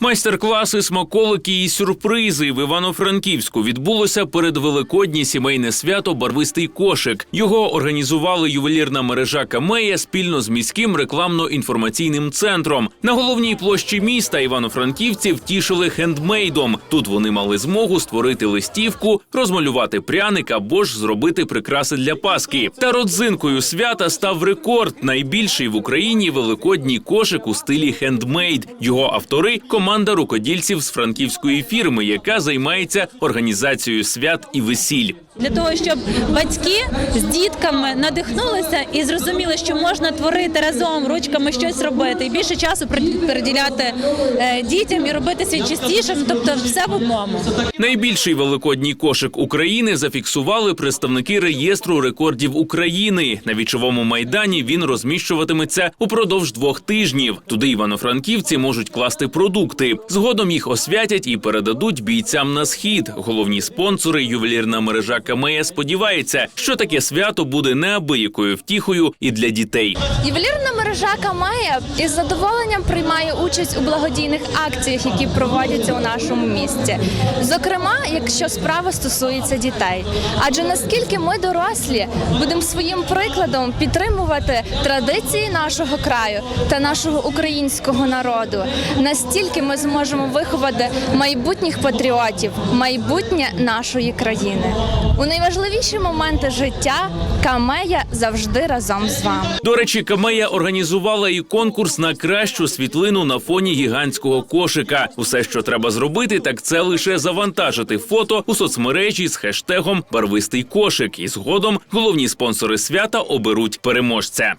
Майстер-класи, смаколики і сюрпризи в Івано-Франківську відбулося передвеликоднє сімейне свято Барвистий кошик. Його організували ювелірна мережа Камея спільно з міським рекламно-інформаційним центром. На головній площі міста івано-франківці втішили хендмейдом. Тут вони мали змогу створити листівку, розмалювати пряник або ж зробити прикраси для паски. Та родзинкою свята став рекорд найбільший в Україні великодній кошик у стилі хендмейд. Його автори команда рукодільців з франківської фірми, яка займається організацією свят і весіль. для того, щоб батьки з дітками надихнулися і зрозуміли, що можна творити разом ручками щось робити, і більше часу при- приділяти е, дітям і робити світ чистішим, тобто все в одному. Найбільший великодній кошик України зафіксували представники реєстру рекордів України. На вічовому майдані він розміщуватиметься упродовж двох тижнів. Туди івано-франківці можуть класти продукти. Згодом їх освятять і передадуть бійцям на схід. Головні спонсори ювелірна мережа Камея сподівається, що таке свято буде неабиякою втіхою і для дітей. Ювелірна мережа Камея із задоволенням приймає участь у благодійних акціях, які проводяться у нашому місті. Зокрема, якщо справа стосується дітей. Адже наскільки ми дорослі будемо своїм прикладом підтримувати традиції нашого краю та нашого українського народу, настільки ми зможемо виховати майбутніх патріотів, майбутнє нашої країни. У найважливіші моменти життя Камея завжди разом з вами. До речі, Камея організувала і конкурс на кращу світлину на фоні гігантського кошика. Усе, що треба зробити, так це лише завантажити фото у соцмережі з хештегом Барвистий кошик. І згодом головні спонсори свята оберуть переможця.